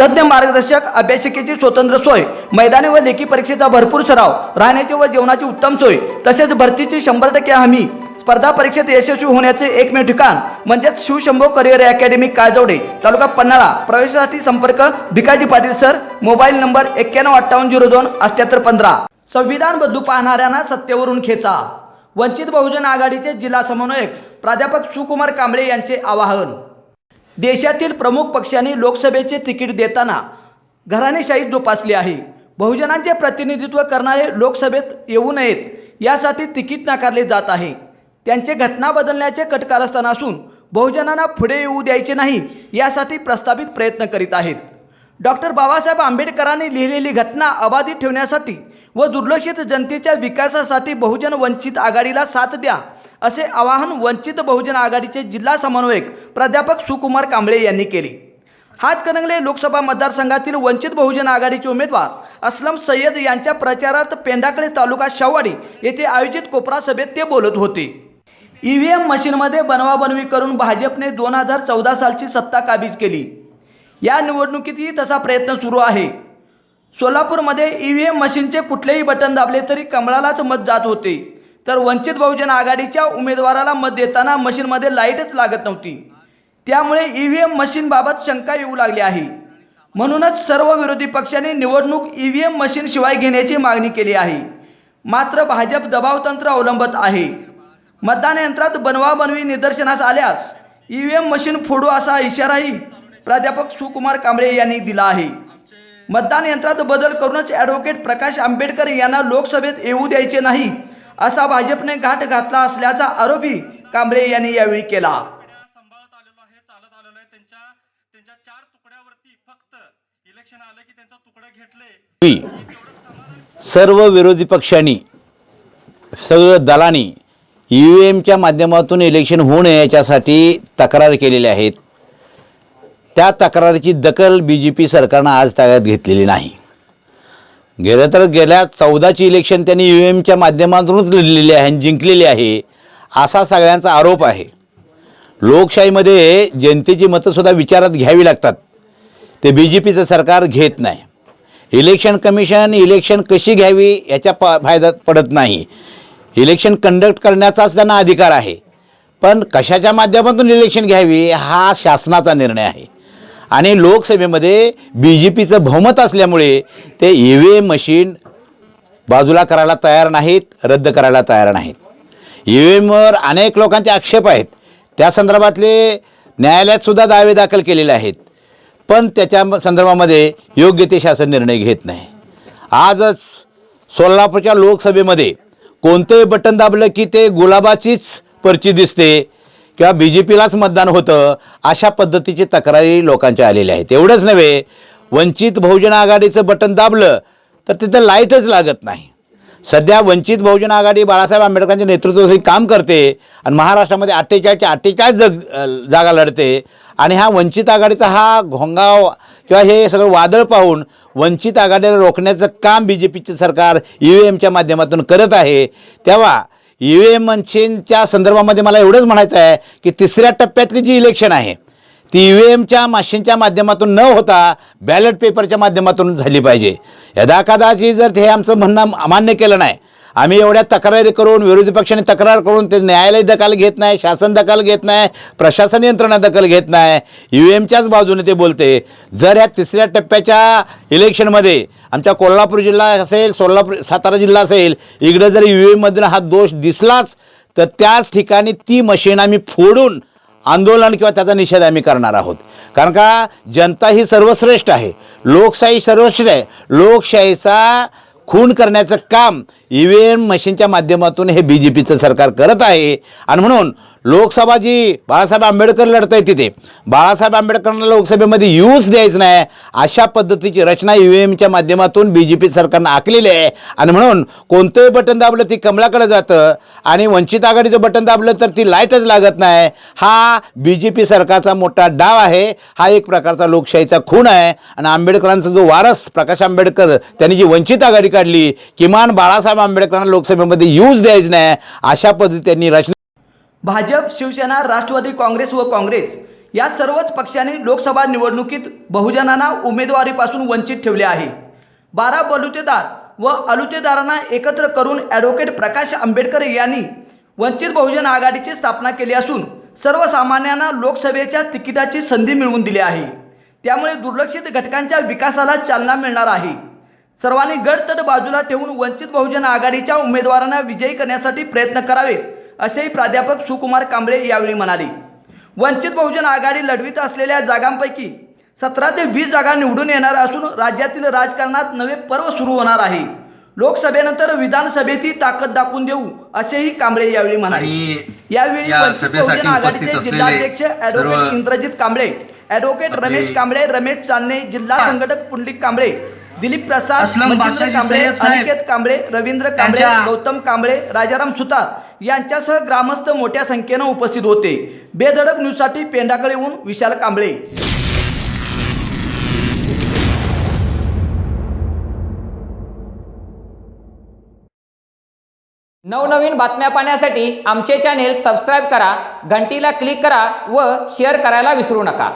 तज्ज्ञ मार्गदर्शक अभ्यासिकेची स्वतंत्र सोय मैदानी व लेखी परीक्षेचा भरपूर सराव राहण्याची व जेवणाची उत्तम सोय तसेच भरतीची शंभर टक्के हमी स्पर्धा परीक्षेत यशस्वी होण्याचे एकमेव ठिकाण म्हणजेच शिवशंभो करिअर अकॅडमी काळजवडे तालुका पन्हाळा. प्रवेशासाठी संपर्क Bhikaji Patil sir mobile number एक्क्याण्णव अठ्ठावन्न झिरो दोन अठ्ठ्याहत्तर पंधरा. संविधान बद्दू पाहणाऱ्यांना सत्तेवरून खेचा. वंचित बहुजन आघाडीचे जिल्हा समन्वयक प्राध्यापक सुकुमार कांबळे यांचे आवाहन. देशातील प्रमुख पक्षांनी लोकसभेचे तिकीट देताना घराणेशाही जोपासली आहे. बहुजनांचे प्रतिनिधित्व करणारे लोकसभेत येऊ नयेत यासाठी तिकीट नाकारले जात आहे. त्यांचे घटना बदलण्याचे कटकारस्थान असून बहुजनांना पुढे येऊ द्यायचे नाही यासाठी प्रस्तावित प्रयत्न करीत आहेत. डॉक्टर बाबासाहेब आंबेडकरांनी लिहिलेली घटना अबाधित ठेवण्यासाठी व दुर्लक्षित जनतेच्या विकासासाठी बहुजन वंचित आघाडीला साथ द्या असे आवाहन वंचित बहुजन आघाडीचे जिल्हा समन्वयक प्राध्यापक सुकुमार कांबळे यांनी केले. हातकणंगले लोकसभा मतदारसंघातील वंचित बहुजन आघाडीचे उमेदवार असलम सय्यद यांच्या प्रचारार्थ पेंढाकडे तालुका शाहवाडी येथे आयोजित कोपरा सभेत ते बोलत होते. ई व्ही एम मशीनमध्ये बनवाबनवी करून भाजपने दोन हजार चौदा सालची सत्ता काबीज केली. या निवडणुकीतही तसा प्रयत्न सुरू आहे. सोलापूरमध्ये ई व्ही एम मशीनचे कुठलेही बटन दाबले तरी कमळालाच मत जात होते. तर वंचित बहुजन आघाडीच्या उमेदवाराला मत देताना मशीनमध्ये लाईटच लागत नव्हती. त्यामुळे ई व्ही एम मशीनबाबत शंका येऊ लागली आहे. म्हणूनच सर्व विरोधी पक्षांनी निवडणूक ई व्ही एम मशीनशिवाय घेण्याची मागणी केली आहे. मात्र भाजप दबावतंत्र अवलंबत आहे. मतदान यंत्रात बनवाबनवी निदर्शनास आल्यास ई व्ही एम मशीन फोडू असा इशाराही प्राध्यापक सुकुमार कांबळे यांनी दिला आहे. मतदान यंत्रात बदल करूनच ॲडव्होकेट प्रकाश आंबेडकर यांना लोकसभेत येऊ द्यायचे नाही असा भाजपने घाट घातला असल्याचा आरोपही कांबळे यांनी यावेळी केला. तुकड्या सांभाळत आलेलो आहे चालत आलेलो आहे. त्यांच्या त्यांच्या चार तुकड्यावरती फक्त इलेक्शन आलं की त्यांचा तुकडा घेतले. पूर्वी सर्व विरोधी पक्षांनी सगळं दलांनी ई व्ही एमच्या माध्यमातून इलेक्शन होऊ नये याच्यासाठी तक्रार केलेल्या आहेत. त्या तक्रारीची दखल बी जे पी सरकारनं आज ताब्यात घेतलेली नाही. गेलं तर गेल्या चौदाची इलेक्शन त्यांनी यू एमच्या माध्यमातूनच लढलेली आहे आणि जिंकलेली आहे असा सगळ्यांचा आरोप आहे. लोकशाहीमध्ये जनतेची मतंसुद्धा विचारात घ्यावी लागतात. ते बी जे पीचं सरकार घेत नाही. इलेक्शन कमिशन इलेक्शन कशी घ्यावी याच्या प फायदा पडत नाही. इलेक्शन कंडक्ट करण्याचाच त्यांना अधिकार आहे. पण कशाच्या माध्यमातून इलेक्शन घ्यावी हा शासनाचा निर्णय आहे. आणि लोकसभेमध्ये बी जे पीचं बहुमत असल्यामुळे ते ई व्ही एम मशीन बाजूला करायला तयार नाहीत रद्द करायला तयार नाहीत. ई व्ही एमवर अनेक लोकांचे आक्षेप आहेत. त्या संदर्भातले न्यायालयातसुद्धा दावे दाखल केलेले आहेत. पण त्याच्या म- संदर्भामध्ये योग्य ते शासन निर्णय घेत नाही. आजच सोलापूरच्या लोकसभेमध्ये कोणतंही बटन दाबलं की ते गुलाबाचीच पर्ची दिसते किंवा बी जे पीलाच मतदान होतं अशा पद्धतीची तक्रारी लोकांच्या आलेल्या आहेत. एवढंच नव्हे वंचित बहुजन आघाडीचं बटन दाबलं तर तिथं लाईटच लागत नाही. सध्या वंचित बहुजन आघाडी बाळासाहेब आंबेडकरांच्या नेतृत्वासाठी काम करते आणि महाराष्ट्रामध्ये अठ्ठेचाळीसच्या अठ्ठेचाळीस जग जागा लढते आणि हा वंचित आघाडीचा हा घोंगाव किंवा हे सगळं वादळ पाहून वंचित आघाडीला रोखण्याचं काम बी जे पीचे सरकार ई व्ही एमच्या माध्यमातून करत आहे तेव्हा ई व्ही एम मशीनच्या संदर्भामध्ये मला एवढंच म्हणायचं आहे की तिसऱ्या टप्प्यातली जी इलेक्शन आहे ती ई व्ही एमच्या मशीनच्या माध्यमातून न होता बॅलेट पेपरच्या माध्यमातून झाली पाहिजे. यदाकदाची जर हे आमचं म्हणणं अमान्य केलं नाही आम्ही एवढ्या तक्रारी करून विरोधी पक्षाने तक्रार करून ते न्यायालय दखल घेत नाही शासन दखल घेत नाही प्रशासन यंत्रणा दखल घेत नाही. यू एमच्याच बाजूने ते बोलते. जर या तिसऱ्या टप्प्याच्या इलेक्शनमध्ये आमच्या कोल्हापूर जिल्हा असेल सोलापूर सातारा जिल्हा असेल इकडे जर यू व्ही एममधून हा दोष दिसलाच तर त्याच ठिकाणी ती मशीन आम्ही फोडून आंदोलन किंवा त्याचा निषेध आम्ही करणार आहोत. कारण का? जनता ही सर्वश्रेष्ठ आहे. लोकशाही सर्वश्रेष्ठ आहे. लोकशाहीचा खून करण्याचं काम ई व्ही एम मशीनच्या माध्यमातून हे बी जे पीचं सरकार करत आहे. आणि म्हणून लोकसभा जी बाळासाहेब आंबेडकर लढत आहे तिथे बाळासाहेब आंबेडकरांना लोकसभेमध्ये यूज द्यायचं नाही अशा पद्धतीची रचना ई व्ही एमच्या माध्यमातून बी जे पी सरकारनं आखलेली आहे. आणि म्हणून कोणतंही बटन दाबलं ती कमलाकडे जातं आणि वंचित आघाडीचं बटन दाबलं तर ती लाईटच लागत नाही. हा बी जे पी सरकारचा मोठा डाव आहे. हा एक प्रकारचा लोकशाहीचा खून आहे. आणि आंबेडकरांचा जो वारस प्रकाश आंबेडकर त्यांनी जी वंचित आघाडी काढली किमान बाळासाहेब आंबेडकरांना लोकसभेमध्ये यूज द्यायचं नाही अशा पद्धती त्यांनी रचना भाजप शिवसेना राष्ट्रवादी काँग्रेस व काँग्रेस या सर्वच पक्षांनी लोकसभा निवडणुकीत बहुजनांना उमेदवारीपासून वंचित ठेवले आहे. बारा बलुतेदार व अलुतेदारांना एकत्र करून ॲडव्होकेट प्रकाश आंबेडकर यांनी वंचित बहुजन आघाडीची स्थापना केली असून सर्वसामान्यांना लोकसभेच्या तिकिटाची संधी मिळवून दिली आहे. त्यामुळे दुर्लक्षित घटकांच्या विकासाला चालना मिळणार आहे. सर्वांनी गडतट बाजूला ठेवून वंचित बहुजन आघाडीच्या उमेदवारांना विजयी करण्यासाठी प्रयत्न करावेत असेही प्राध्यापक सुकुमार कांबळे यावेळी म्हणाले. वंचित बहुजन आघाडी लढवित असलेल्या जागांपैकी सतरा ते वीस जागा निवडून येणार असून राज्यातील राजकारणात नवे पर्व सुरू होणार आहे. लोकसभेनंतर विधानसभेतही ताकद दाखवून देऊ असेही कांबळे यावेळी म्हणाले. यावेळी वंचित बहुजन आघाडीचे जिल्हाध्यक्ष ॲडव्होकेट इंद्रजित कांबळे ॲडव्होकेट आपले- रमेश कांबळे रमेश चांदणे जिल्हा संघटक पुंडलिक कांबळे दिलीप प्रसाद अनिकेत कांबळे रवींद्र कांबळे गौतम कांबळे राजाराम सुतार यांच्यासह ग्रामस्थ मोठ्या संख्येनं उपस्थित होते. बेधडक न्यूजसाठी पेंडाकळेहून विशाल कांबळे. नवनवीन बातम्या पाहण्यासाठी आमचे चॅनेल सबस्क्राईब करा घंटीला क्लिक करा व शेअर करायला विसरू नका.